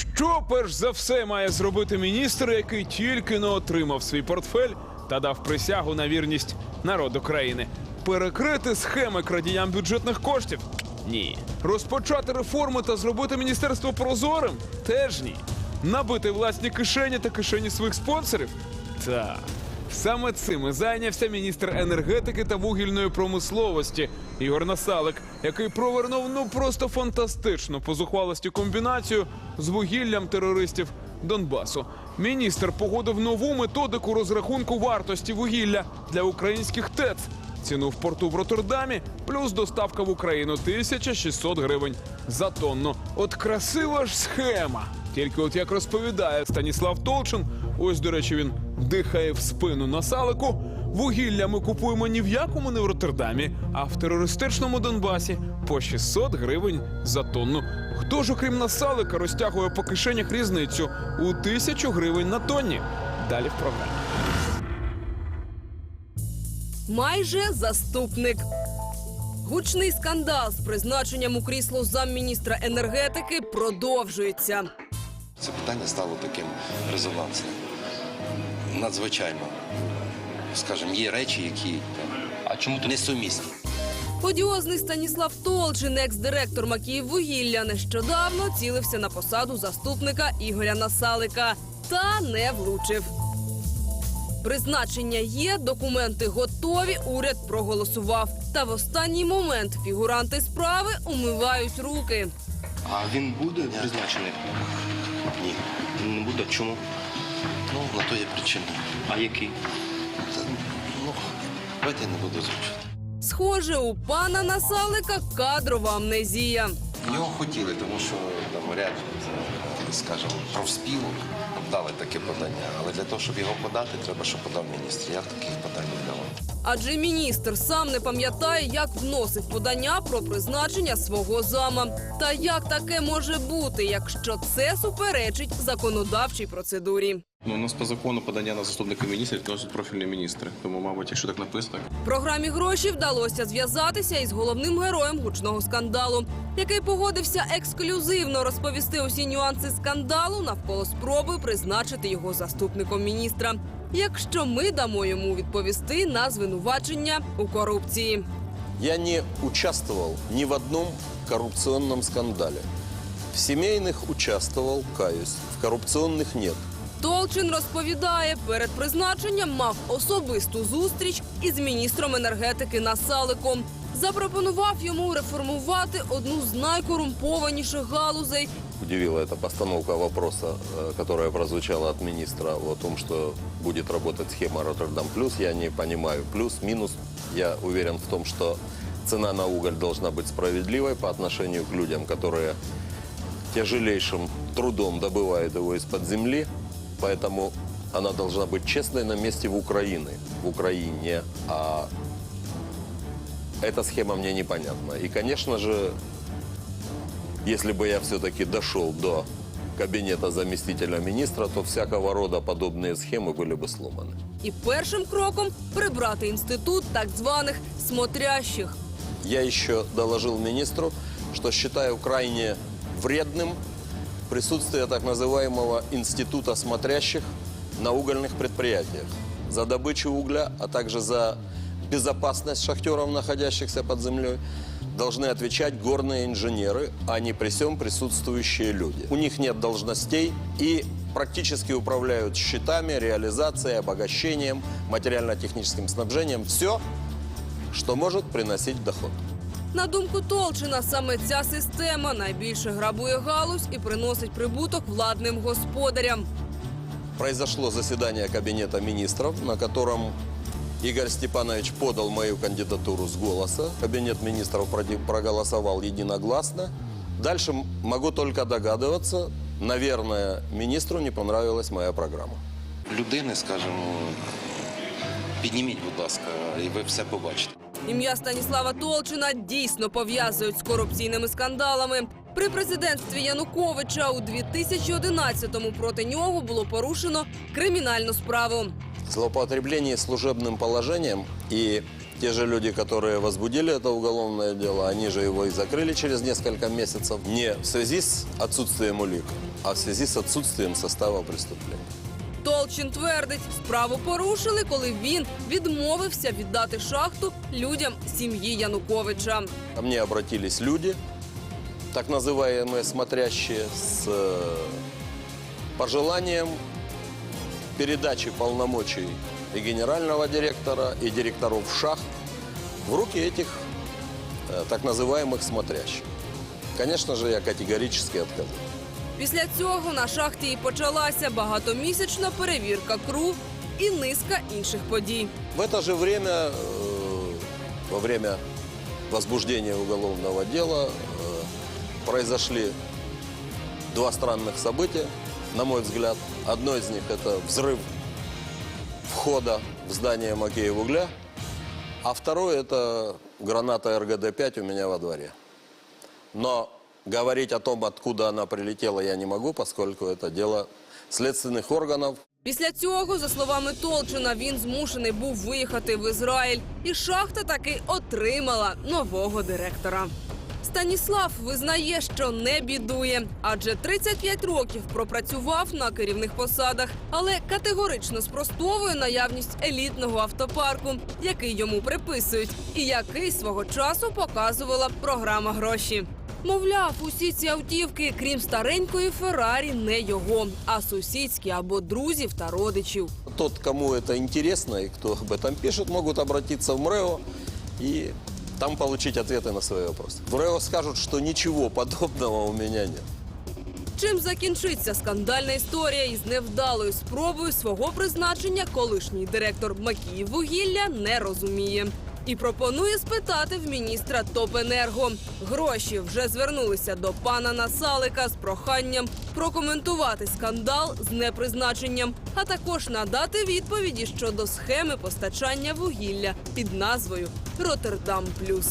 Що перш за все має зробити міністр, який тільки не отримав свій портфель та дав присягу на вірність народу країни? Перекрити схеми крадіям бюджетних коштів? Ні. Розпочати реформи та зробити міністерство прозорим? Теж ні. Набити власні кишені та кишені своїх спонсорів? Так. Саме цим і зайнявся міністр енергетики та вугільної промисловості Ігор Насалик, який провернув ну просто фантастичну по зухвалості комбінацію з вугіллям терористів Донбасу. Міністр погодив нову методику розрахунку вартості вугілля для українських ТЕЦ. Ціну в порту в Роттердамі плюс доставка в Україну 1600 гривень за тонну. От красива ж схема. Тільки от як розповідає Станіслав Толчин, ось до речі, він дихає в спину на салику. Вугілля ми купуємо ні в якому не в Роттердамі, а в терористичному Донбасі по 600 гривень за тонну. Хто ж, окрім насалика, розтягує по кишенях різницю у тисячу гривень на тонні? Далі в програмі. майже заступник. Гучний скандал з призначенням у крісло замміністра енергетики продовжується. Це питання стало таким резонансним. Надзвичайно, скажімо, є речі, які а чому несумісні. Одіозний Станіслав Толчин, екс-директор Макіїввугілля, нещодавно цілився на посаду заступника Ігоря Насалика та не влучив. Призначення є, документи готові. Уряд проголосував. Та в останній момент фігуранти справи умивають руки. А він буде призначений? Ні. Він не буде. Чому? Ну, на то є причини. А який? Та, ну, давайте я не буду озвучувати. Схоже, у пана Насалика кадрова амнезія. Його хотіли, тому що там ряд, е, скажімо, профспілок дали таке подання. Але для того, щоб його подати, треба, щоб подав міністр. Я таких подань не давав. Адже міністр сам не пам'ятає, як вносить подання про призначення свого зама. Та як таке може бути, якщо це суперечить законодавчій процедурі? Ну, у нас по закону подання на заступника міністра відносять профільні міністри. Тому, мабуть, якщо так написано, Програмі гроші вдалося зв'язатися із головним героєм гучного скандалу, який погодився ексклюзивно розповісти усі нюанси скандалу навколо спроби призначити його заступником міністра. Якщо ми дамо йому відповісти на звинувачення у корупції. Я не участвовал ни в одном коррупционном скандале. В семейных участвовал, каюсь. В коррупционных нет. Толчин розповідає, перед призначеннем мав особисту зустріч із міністром енергетики Насаликом. Запропонував йому реформувати одну з найкорумпованіших галузей Удивила эта постановка вопроса, э, которая прозвучала от министра о том, что будет работать схема Роттердам Плюс. Я не понимаю плюс, минус. Я уверен в том, что цена на уголь должна быть справедливой по отношению к людям, которые тяжелейшим трудом добывают его из-под земли. Поэтому она должна быть честной на месте в Украины. В Украине. А эта схема мне непонятна. И, конечно же, если бы я все-таки дошел до кабинета заместителя министра, то всякого рода подобные схемы были бы сломаны. і першим кроком прибрати інститут так званих смотрящих. Я еще доложил министру, что считаю крайне вредным присутствие так называемого института смотрящих на угольных предприятиях. За добычу угля, а также за безопасность шахтеров, находящихся под землей, должны отвечать горные инженеры, а не при всем присутствующие люди. У них нет должностей и практически управляют счетами, реализацией, обогащением, материально-техническим снабжением. Все, что может приносить доход. На думку Толчина, саме ця система найбільше грабує галузь і приносить прибуток владним господарям. Произошло заседание Кабинета министров, на котором Игорь Степанович подал мою кандидатуру с голоса. Кабинет министров проди- проголосовал единогласно. Дальше м- могу только догадываться. Наверное, министру не понравилась моя программа. Людини, скажімо, підніміть, будь ласка, і ви все побачите. Ім'я Станіслава Толчина дійсно пов'язують з корупційними скандалами. При президентстві Януковича у 2011-му проти нього було порушено кримінальну справу. Злоупотребление служебным положением и Те же люди, которые возбудили это уголовное дело, они же его и закрыли через несколько месяцев. Не в связи с отсутствием улик, а в связи с отсутствием состава преступления. Толчин твердить, справу порушили, коли він відмовився віддати шахту людям сім'ї Януковича. Ко мне обратились люди, так называемые смотрящие, с э, пожеланием передачи полномочий и генерального директора, и директоров шахт в руки этих э, так называемых смотрящих. Конечно же, я категорически отказываюсь. Після цього на шахті і почалася багатомісячна перевірка КРУ і низка інших подій. В это же время, э, во время возбуждения уголовного дела, э, произошли два странных события, на мой взгляд. Одно из них – это взрыв входа в здание Макеев угля, а второе – это граната РГД-5 у меня во дворе. Но говорить о том, откуда она прилетела, я не могу, поскольку это дело следственных органов. Після цього, за словами Толчина, він змушений був виїхати в Ізраїль, і шахта таки отримала нового директора. Станіслав визнає, що не бідує, адже 35 років пропрацював на керівних посадах, але категорично спростовує наявність елітного автопарку, який йому приписують, і який свого часу показувала програма гроші. Мовляв, усі ці автівки, крім старенької Феррарі, не його, а сусідські або друзів та родичів. Тот, кому это интересно и кто об этом пишет, могут обратиться в МРЭО и там получить ответы на свои вопросы. В МРЭО скажут, что ничего подобного у меня нет. Чим закінчиться скандальна історія із невдалою спробою свого призначення, колишній директор Макіїввугілля не розуміє. І пропонує спитати в міністра Топенерго. Гроші вже звернулися до пана Насалика з проханням прокоментувати скандал з непризначенням, а також надати відповіді щодо схеми постачання вугілля під назвою Роттердам Плюс.